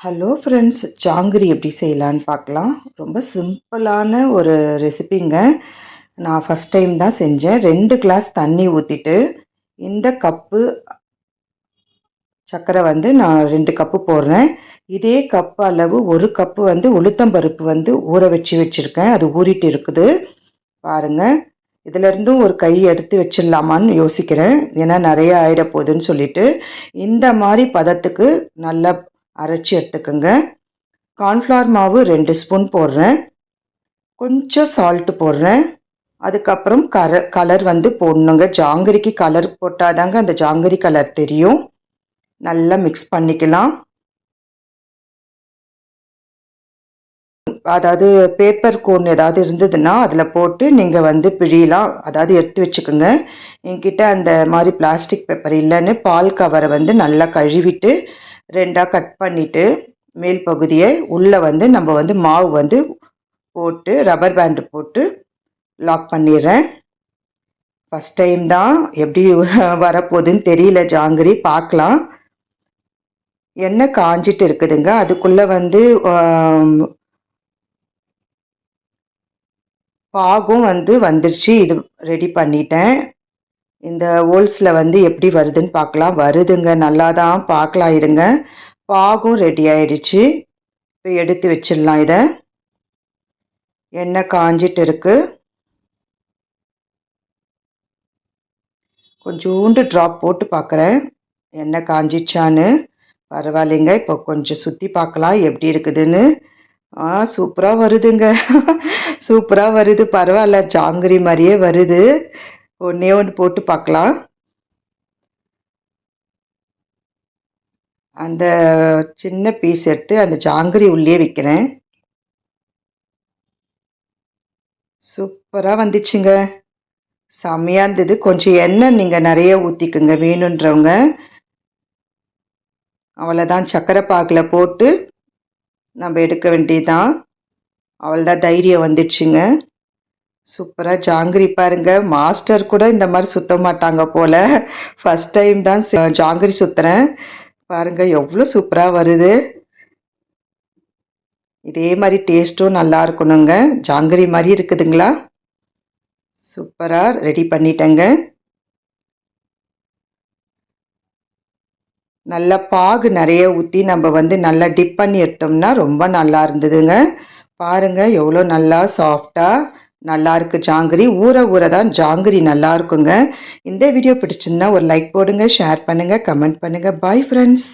Hello friends jangiri எப்படி செய்யலான்னு பார்க்கலாம். ரொம்ப சிம்பிளான ஒரு ரெசிபிங்க. நான் ஃபஸ்ட் டைம் தான் செஞ்சேன். ரெண்டு கிளாஸ் தண்ணி ஊற்றிட்டு இந்த கப்பு சர்க்கரை வந்து நான் ரெண்டு கப்பு போடுறேன். இதே கப்பு அளவு ஒரு கப்பு வந்து உளுத்தம்பருப்பு வந்து ஊற வச்சு வச்சுருக்கேன். அது ஊறிட்டு இருக்குது. பாருங்கள் இதிலேருந்தும் ஒரு கை எடுத்து வச்சிடலாமான்னு யோசிக்கிறேன். ஏன்னா நிறைய ஆயிட போகுதுன்னு சொல்லிட்டு. இந்த மாதிரி பதத்துக்கு நல்லா அரைச்சி எடுத்துக்கோங்க. கார்ன்ஃப்ளவர் மாவு ரெண்டு ஸ்பூன் போடுறேன். கொஞ்சம் சால்ட்டு போடுறேன். அதுக்கப்புறம் கர கலர் வந்து போடணுங்க. ஜாங்கிரிக்கு கலர் போட்டால் தாங்க அந்த ஜாங்கிரி கலர் தெரியும். நல்லா மிக்ஸ் பண்ணிக்கலாம். அதாவது பேப்பர் கோன் ஏதாவது இருந்ததுன்னா அதில் போட்டு நீங்கள் வந்து பிழியலாம். அதாவது எடுத்து வச்சுக்கோங்க. என்கிட்ட அந்த மாதிரி பிளாஸ்டிக் பேப்பர் இல்லைன்னு பால் கவரை வந்து நல்லா கழுவிட்டு ரெண்டாக கட் பண்ணிவிட்டு மேல் பகுதியை உள்ளே வந்து நம்ம வந்து மாவு வந்து போட்டு ரப்பர் பேண்டு போட்டு லாக் பண்ணிடுறேன். ஃபஸ்ட் டைம் தான் எப்படி வரப்போகுதுன்னு தெரியல ஜாங்கிரி பார்க்கலாம். எண்ணெய் காஞ்சிட்டு இருக்குதுங்க. அதுக்குள்ளே வந்து பாகும் வந்து வந்துடுச்சு இது ரெடி பண்ணிட்டேன். இந்த ஹோல்ஸில் வந்து எப்படி வருதுன்னு பார்க்கலாம். வருதுங்க நல்லா தான் பார்க்கலாம் இருங்க. பாகும் ரெடி ஆயிடுச்சு. இப்போ எடுத்து வச்சிடலாம் இதை. எண்ணெய் காஞ்சிட்டு இருக்கு. கொஞ்சோண்டு ட்ராப் போட்டு பார்க்குறேன். எண்ணெய் காஞ்சிச்சான்னு. பரவாயில்லைங்க இப்போ கொஞ்சம் சுற்றி பார்க்கலாம் எப்படி இருக்குதுன்னு. ஆ சூப்பராக வருதுங்க. சூப்பராக வருது பரவாயில்ல. ஜாங்கிரி மாதிரியே வருது. ஒன்றே ஒன்று போட்டு பார்க்கலாம். அந்த சின்ன பீஸ் எடுத்து அந்த ஜாங்கிரி உள்ளே வைக்கிறேன். சூப்பராக வந்துச்சுங்க. செம்மையாக இருந்தது. கொஞ்சம் எண்ணெய் நீங்கள் நிறைய ஊற்றிக்குங்க வேணுன்றவங்க. அவ்வளோதான் சக்கரை பாக்கில் போட்டு நம்ம எடுக்க வேண்டியதுதான். அவ்வளோதான் தைரியம் வந்துடுச்சுங்க சூப்பராக ஜாங்கிரி பாருங்க. மாஸ்டர் கூட இந்த மாதிரி சுத்த மாட்டாங்க போல. ஃபஸ்ட் டைம் தான் ஜாங்கிரி சுற்றுறேன் பாருங்க எவ்வளோ சூப்பராக வருது. இதே மாதிரி டேஸ்ட்டும் நல்லா இருக்கணுங்க. ஜாங்கிரி மாதிரி இருக்குதுங்களா? சூப்பராக ரெடி பண்ணிட்டேங்க. நல்லா பாகு நிறைய ஊற்றி நம்ம வந்து நல்லா டிப் பண்ணி எடுத்தோம்னா ரொம்ப நல்லா இருந்ததுங்க. பாருங்கள் எவ்வளோ நல்லா சாஃப்டாக நல்லா இருக்கு ஜாங்கிரி. ஊற ஊற தான் ஜாங்கிரி நல்லா இருக்குங்க இந்த வீடியோ பிடிச்சிருந்தா ஒரு லைக் போடுங்க ஷேர் பண்ணுங்கள் கமெண்ட் பண்ணுங்கள் பாய் ஃப்ரெண்ட்ஸ்.